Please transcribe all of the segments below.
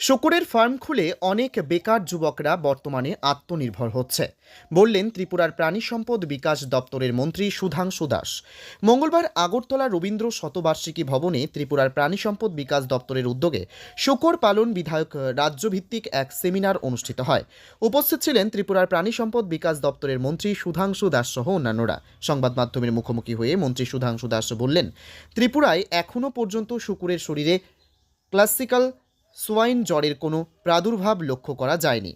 শকুরের farm খুলে অনেক বেকার যুবকরা বর্তমানে আত্মনির্ভর হচ্ছে। বললেন ত্রিপুরার প্রাণী সম্পদ বিকাশ দপ্তরের মন্ত্রী সুধাংশু দাস। মঙ্গলবার আগরতলা রবীন্দ্র শতবার্ষিকী ভবনে ত্রিপুরার প্রাণী সম্পদ বিকাশ দপ্তরের উদ্যোগে শুকর পালন বিধায়ক রাজ্যভিত্তিক এক সেমিনার অনুষ্ঠিত হয়। উপস্থিত ছিলেন ত্রিপুরার প্রাণী সম্পদ বিকাশ দপ্তরের মন্ত্রী সুধাংশু দাস সহ অন্যান্যরা। সংবাদ মাধ্যমের মুখোমুখি হয়ে মন্ত্রী সুধাংশু দাস বললেন, ত্রিপুরায় এখনও পর্যন্ত শুকুরের শরীরে ক্লাসিক্যাল সোয়াইন জ্বরের কোনো প্রাদুর্ভাব লক্ষ্য করা যায়নি।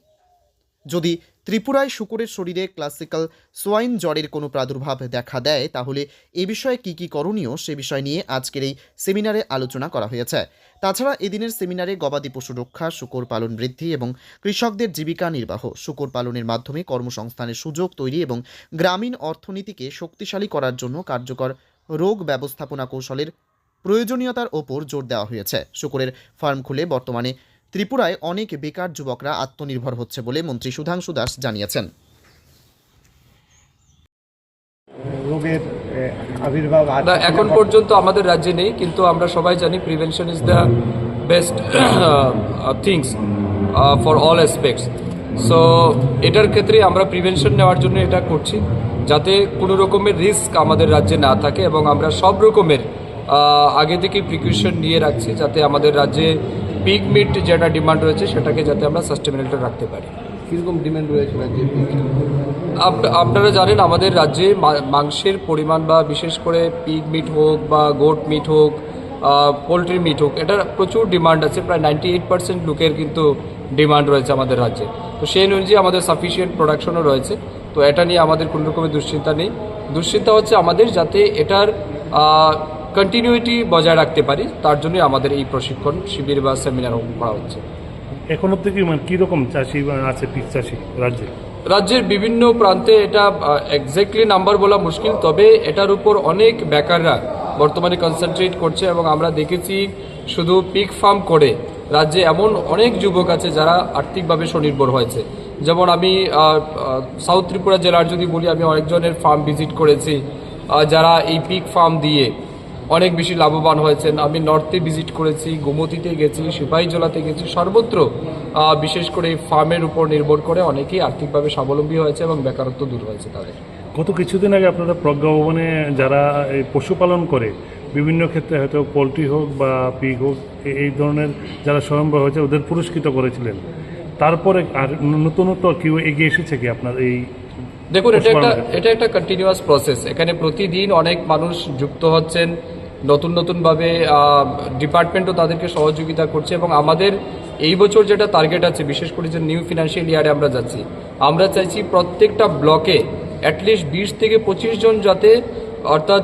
যদি ত্রিপুরায় শুকুরের শরীরে ক্লাসিক্যাল সোয়াইন জ্বরের কোনো প্রাদুর্ভাব দেখা দেয়, তাহলে এ বিষয়ে কী কী করণীয় সে বিষয় নিয়ে আজকের এই সেমিনারে আলোচনা করা হয়েছে। তাছাড়া এদিনের সেমিনারে গবাদি পশু রক্ষা, শুকর পালন বৃদ্ধি এবং কৃষকদের জীবিকা নির্বাহ, শুকর পালনের মাধ্যমে কর্মসংস্থানের সুযোগ তৈরি এবং গ্রামীণ অর্থনীতিকে শক্তিশালী করার জন্য কার্যকর রোগ ব্যবস্থাপনা কৌশলের প্রয়োজনীয়তার ওপর জোর দেওয়া হয়েছে। শুকুরের ফার্ম খুলে বর্তমানে ত্রিপুরায় অনেক বেকার যুবকরা আত্মনির্ভর হচ্ছে বলে মন্ত্রী সুধাংশু দাস জানিয়েছেন। রোগের আবির্ভাব না এখন পর্যন্ত আমাদের রাজ্যে নেই কিন্তু আমরা সবাই জানি prevention is the best things for all aspects so এটার ক্ষেত্রে আমরা প্রিভেনশন নেওয়ার জন্য এটা করছি যাতে কোনো রকমের রিস্ক আমাদের রাজ্যে না থাকে এবং আমরা সব রকমের আগে থেকে প্রিকশন নিয়ে রাখছি যাতে আমাদের রাজ্যে পিক মিট যেটা ডিমান্ড রয়েছে সেটাকে যাতে আমরা সাস্টেনেবল রাখতে পারি। কীরকম ডিমান্ড রয়েছে রাজ্যে আপনারা জানেন আমাদের রাজ্যে মাংসের পরিমাণ বা বিশেষ করে পিগ মিট হোক বা গোট মিট হোক পোলট্রি মিট হোক এটার প্রচুর ডিমান্ড আছে। প্রায় নাইনটি এইট পার্সেন্ট লোকের কিন্তু ডিমান্ড রয়েছে আমাদের রাজ্যে। তো সেই অনুযায়ী আমাদের সাফিসিয়েন্ট প্রোডাকশনও রয়েছে। তো এটা নিয়ে আমাদের কোনো রকমের দুশ্চিন্তা নেই। দুশ্চিন্তা হচ্ছে আমাদের যাতে এটার কন্টিনিউটি বজায় রাখতে পারি তার জন্যই আমাদের এই প্রশিক্ষণ শিবির বা সেমিনার করা হচ্ছে। এখন অব্দি কি মানে কীরকম চাষি আছে পিক চাষি রাজ্যে? রাজ্যের বিভিন্ন প্রান্তে এটা এক্স্যাক্টলি নাম্বার বলা মুশকিল তবে এটার উপর অনেক বেকাররা বর্তমানে কনসেন্ট্রেট করছে এবং আমরা দেখেছি শুধু পিক ফার্ম করে রাজ্যে এমন অনেক যুবক আছে যারা আর্থিকভাবে স্বনির্ভর হয়েছে। যেমন আমি সাউথ ত্রিপুরা জেলার যদি বলি আমি অনেকজনের ফার্ম ভিজিট করেছি। যারা এই পিক ফার্ম দিয়ে অনেক বেশি লাভবান হয়েছেন। আমি নর্থে ভিজিট করেছি গোমতীতে গেছি সিপাহীজলাতে গেছি। সর্বত্র বিশেষ করে ফার্মের উপর নির্ভর করে অনেকেই আর্থিকভাবে স্বাবলম্বী হয়েছে এবং বেকারত্ব দূর হয়েছে তাদের। গত কিছুদিন আগে আপনারা প্রজ্ঞা ভবনে যারা এই পশুপালন করে বিভিন্ন ক্ষেত্রে হয়তো পোলট্রি হোক বা পিক হোক এই ধরনের যারা স্বয়ম্বর হয়েছে ওদের পুরস্কৃত করেছিলেন। তারপরে আর নতুনত্ব কেউ এগিয়ে এসেছে কি আপনার এই দেখুন এটা একটা এটা একটা কন্টিনিউয়াস প্রসেস এখানে প্রতিদিন অনেক মানুষ যুক্ত হচ্ছেন নতুন নতুনভাবে ডিপার্টমেন্টও তাদেরকে সহযোগিতা করছে এবং আমাদের এই বছর যেটা টার্গেট আছে, বিশেষ করে যে নিউ ফিনান্সিয়াল ইয়ারে আমরা যাচ্ছি, আমরা চাইছি প্রত্যেকটা ব্লকে অ্যাটলিস্ট বিশ থেকে পঁচিশ জন যাতে অর্থাৎ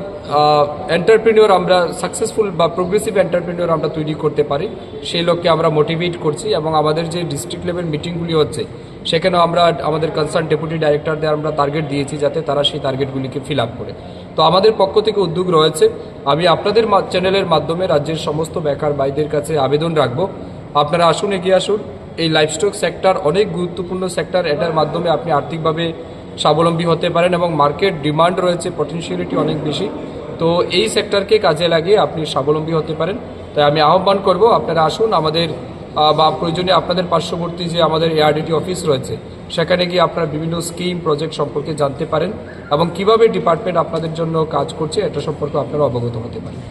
এন্টারপ্রিনিয়র আমরা সাকসেসফুল বা প্রোগ্রেসিভ এন্টারপ্রিনিয়র আমরা তৈরি করতে পারি, সেই লক্ষ্যে আমরা মোটিভেট করছি এবং আমাদের যে ডিস্ট্রিক্ট লেভেল মিটিংগুলি হচ্ছে, সেখানেও আমরা আমাদের কনসার্ন ডেপুটি ডাইরেক্টরদের আমরা টার্গেট দিয়েছি যাতে তারা সেই টার্গেটগুলিকে ফিল আপ করে। তো আমাদের পক্ষ থেকে উদ্যোগ রয়েছে, আমি আপনাদের চ্যানেলের মাধ্যমে রাজ্যের সমস্ত বেকার ভাইদের কাছে আবেদন রাখব। আপনারা আসুন, এগিয়ে আসুন। এই লাইফস্টক সেক্টর অনেক গুরুত্বপূর্ণ সেক্টর এটার মাধ্যমে আপনি আর্থিকভাবে স্বাবলম্বী হতে পারেন এবং মার্কেট ডিমান্ড রয়েছে পটেনশিয়ালিটি অনেক বেশি। তো এই সেক্টরকে কাজে লাগিয়ে আপনি স্বাবলম্বী হতে পারেন। তাই আমি আহ্বান করব, আপনারা আসুন আমাদের বা প্রয়োজনে আপনাদের পার্শ্ববর্তী যে আমাদের এআরডিটি অফিস রয়েছে, সেখানে গিয়ে আপনারা বিভিন্ন স্কিম প্রজেক্ট সম্পর্কে জানতে পারেন এবং কীভাবে ডিপার্টমেন্ট আপনাদের জন্য কাজ করছে, এটা সম্পর্কে আপনারা অবগত হতে পারেন।